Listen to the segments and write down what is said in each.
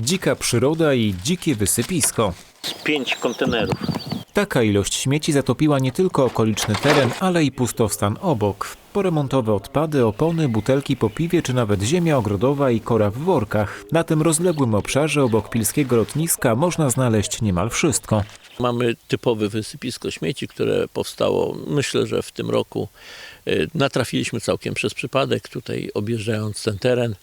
Dzika przyroda i dzikie wysypisko. Pięć kontenerów. Taka ilość śmieci zatopiła nie tylko okoliczny teren, ale i pustostan obok. Poremontowe odpady, opony, butelki po piwie czy nawet ziemia ogrodowa i kora w workach. Na tym rozległym obszarze obok pilskiego lotniska można znaleźć niemal wszystko. Mamy typowe wysypisko śmieci, które powstało, myślę, że w tym roku. Y, Natrafiliśmy całkiem przez przypadek, tutaj objeżdżając ten teren.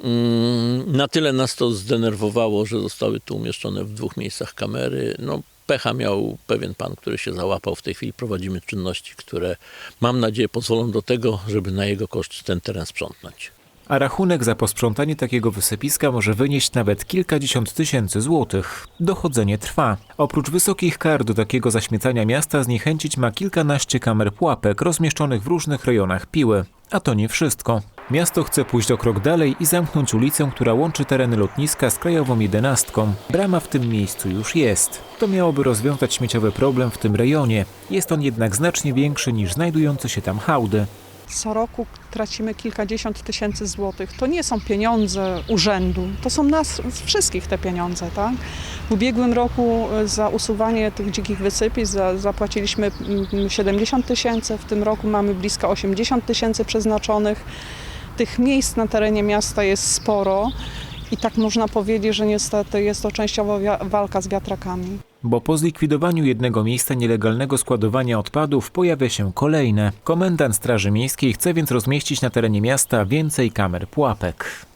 Mm, Na tyle nas to zdenerwowało, że zostały tu umieszczone w dwóch miejscach kamery. No, pecha miał pewien pan, który się załapał. W tej chwili prowadzimy czynności, które mam nadzieję pozwolą do tego, żeby na jego koszt ten teren sprzątnąć. A rachunek za posprzątanie takiego wysypiska może wynieść nawet kilkadziesiąt tysięcy złotych. Dochodzenie trwa. Oprócz wysokich kar do takiego zaśmiecania miasta zniechęcić ma kilkanaście kamer pułapek rozmieszczonych w różnych rejonach Piły. A to nie wszystko. Miasto chce pójść o krok dalej i zamknąć ulicę, która łączy tereny lotniska z krajową jedenastką. Brama w tym miejscu już jest. To miałoby rozwiązać śmieciowy problem w tym rejonie. Jest on jednak znacznie większy niż znajdujące się tam hałdy. Co roku tracimy kilkadziesiąt tysięcy złotych. To nie są pieniądze urzędu, to są nas wszystkich te pieniądze. Tak? W ubiegłym roku e, za usuwanie tych dzikich wysypisk za, zapłaciliśmy mm, 70 tysięcy, w tym roku mamy blisko 80 tysięcy przeznaczonych. Tych miejsc na terenie miasta jest sporo i tak można powiedzieć, że niestety jest to częściowo walka z wiatrakami. Bo po zlikwidowaniu jednego miejsca nielegalnego składowania odpadów pojawia się kolejne. Komendant Straży Miejskiej chce więc rozmieścić na terenie miasta więcej kamer pułapek.